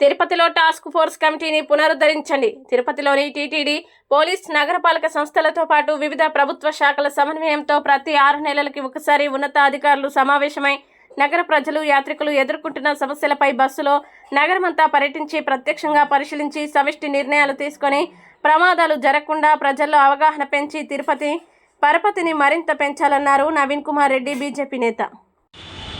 తిరుపతిలో task force కమిటీని పునరుద్ధరించండి. తిరుపతిలోని టీటీడీ పోలీస్ నగరపాలక సంస్థలతో పాటు వివిధ ప్రభుత్వ శాఖల సమన్వయంతో ప్రతి ఆరు నెలలకి ఒకసారి ఉన్నతాధికారులు సమావేశమై నగర ప్రజలు యాత్రికులు ఎదుర్కొంటున్న సమస్యలపై బస్సులో నగరమంతా పర్యటించి ప్రత్యక్షంగా పరిశీలించి సమిష్టి నిర్ణయాలు తీసుకొని ప్రమాదాలు జరగకుండా ప్రజల్లో అవగాహన పెంచి తిరుపతి పరపతిని మరింత పెంచాలన్నారు నవీన్ కుమార్ రెడ్డి బీజేపీ నేత.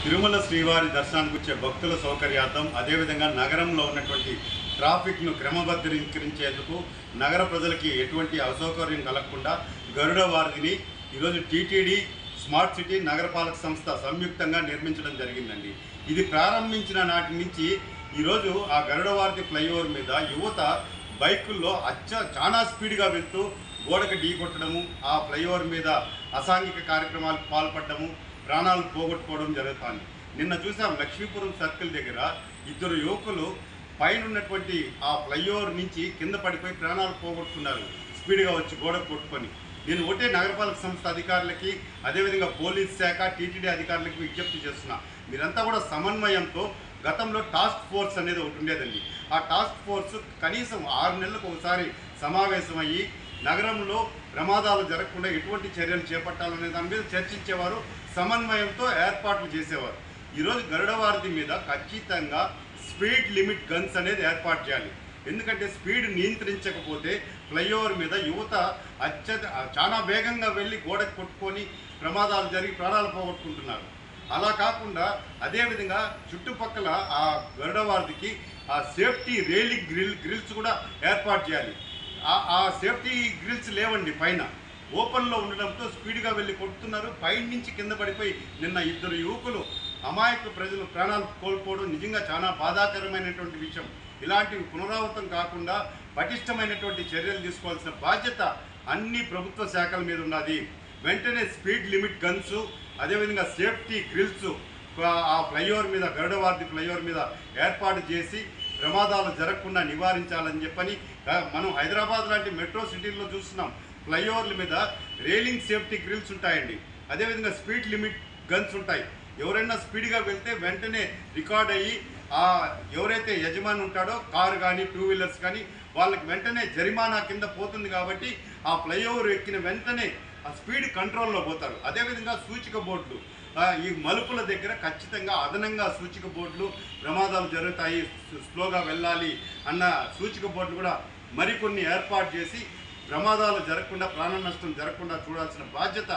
తిరుమల శ్రీవారి దర్శనానికి వచ్చే భక్తుల సౌకర్యార్థం అదేవిధంగా నగరంలో ఉన్నటువంటి ట్రాఫిక్ను క్రమబద్ధీకరించేందుకు నగర ప్రజలకి ఎటువంటి అసౌకర్యం కలగకుండా గరుడ వారిని ఈరోజు టీటీడీ స్మార్ట్ సిటీ నగరపాలక సంస్థ సంయుక్తంగా నిర్మించడం జరిగిందండి. ఇది ప్రారంభించిన నాటి నుంచి ఈరోజు ఆ గరుడవారధి ఫ్లైఓవర్ మీద యువత బైకుల్లో అచ్చ చాలా స్పీడ్గా వెళ్తూ గోడకు ఢీ కొట్టడము ఆ ఫ్లైఓవర్ మీద అసాంఘిక కార్యక్రమాలకు పాల్పడము ప్రాణాలు పోగొట్టుకోవడం జరుగుతుంది. నిన్న చూసాం లక్ష్మీపురం సర్కిల్ దగ్గర ఇద్దరు యువకులు పైన ఉన్నటువంటి ఆ ఫ్లైఓవర్ నుంచి కింద పడిపోయి ప్రాణాలు పోగొట్టుకున్నారు. స్పీడ్గా వచ్చి గోడకు కొట్టుకొని. నేను ఒకటే నగరపాలక సంస్థ అధికారులకి అదేవిధంగా పోలీస్ శాఖ టీటీడీ అధికారులకి విజ్ఞప్తి చేస్తున్నా. మీరంతా కూడా సమన్వయంతో గతంలో టాస్క్ ఫోర్స్ అనేది ఒకటి ఉండేదండి. ఆ టాస్క్ ఫోర్స్ కనీసం ఆరు నెలలకు ఒకసారి సమావేశమయ్యి నగరంలో ప్రమాదాలు జరగకుండా ఎటువంటి చర్యలు చేపట్టాలనే దాని మీద చర్చించేవారు సమన్వయంతో ఏర్పాట్లు చేసేవారు. ఈరోజు గరుడవారధి మీద ఖచ్చితంగా స్పీడ్ లిమిట్ గన్స్ అనేది ఏర్పాటు చేయాలి. ఎందుకంటే స్పీడ్ నియంత్రించకపోతే ఫ్లైఓవర్ మీద యువత అత్యంత చాలా వేగంగా వెళ్ళి గోడకు కొట్టుకొని ప్రమాదాలు జరిగి ప్రాణాలు పోగొట్టుకుంటున్నారు. అలా కాకుండా అదేవిధంగా చుట్టుపక్కల ఆ గరుడవారధికి ఆ సేఫ్టీ రైలింగ్ గ్రిల్ గ్రిల్స్ కూడా ఏర్పాటు చేయాలి. ఆ- ఆ సేఫ్టీ గ్రిల్స్ లేవండి పైన. ఓపెన్లో ఉండడంతో స్పీడ్గా వెళ్ళి కొడుతున్నారు. పైన నుంచి కింద పడిపోయి నిన్న ఇద్దరు యువకులు అమాయక ప్రజలు ప్రాణాలు కోల్పోవడం నిజంగా చాలా బాధాకరమైనటువంటి విషయం. ఇలాంటివి పునరావృతం కాకుండా పటిష్టమైనటువంటి చర్యలు తీసుకోవాల్సిన బాధ్యత అన్ని ప్రభుత్వ శాఖల మీద ఉన్నది. వెంటనే స్పీడ్ లిమిట్ గన్స్ అదేవిధంగా సేఫ్టీ గ్రిల్స్ ఆ ఫ్లైఓవర్ మీద గరుడవార్ది ఫ్లైఓవర్ మీద ఏర్పాటు చేసి ప్రమాదాలు జరగకుండా నివారించాలని చెప్పని మనం హైదరాబాద్ లాంటి మెట్రో సిటీల్లో చూస్తున్నాం. ఫ్లైఓవర్ల మీద రైలింగ్ సేఫ్టీ గ్రిల్స్ ఉంటాయండి. అదేవిధంగా స్పీడ్ లిమిట్ గన్స్ ఉంటాయి. ఎవరైనా స్పీడ్గా వెళ్తే వెంటనే రికార్డ్ అయ్యి ఆ ఎవరైతే యజమాని ఉంటాడో కారు కానీ టూ వీలర్స్ కానీ వాళ్ళకి వెంటనే జరిమానా కింద పోతుంది కాబట్టి ఆ ఫ్లైఓవర్ ఎక్కిన వెంటనే ఆ స్పీడ్ కంట్రోల్లో పోతారు. అదేవిధంగా సూచిక బోర్డులు. ఈ మలుపుల దగ్గర ఖచ్చితంగా అదనంగా సూచిక బోర్డులు ప్రమాదాలు జరుగుతాయి స్లోగా వెళ్ళాలి అన్న సూచిక బోర్డులు కూడా మరికొన్ని ఏర్పాటు చేసి ప్రమాదాలు జరగకుండా ప్రాణ నష్టం జరగకుండా చూడాల్సిన బాధ్యత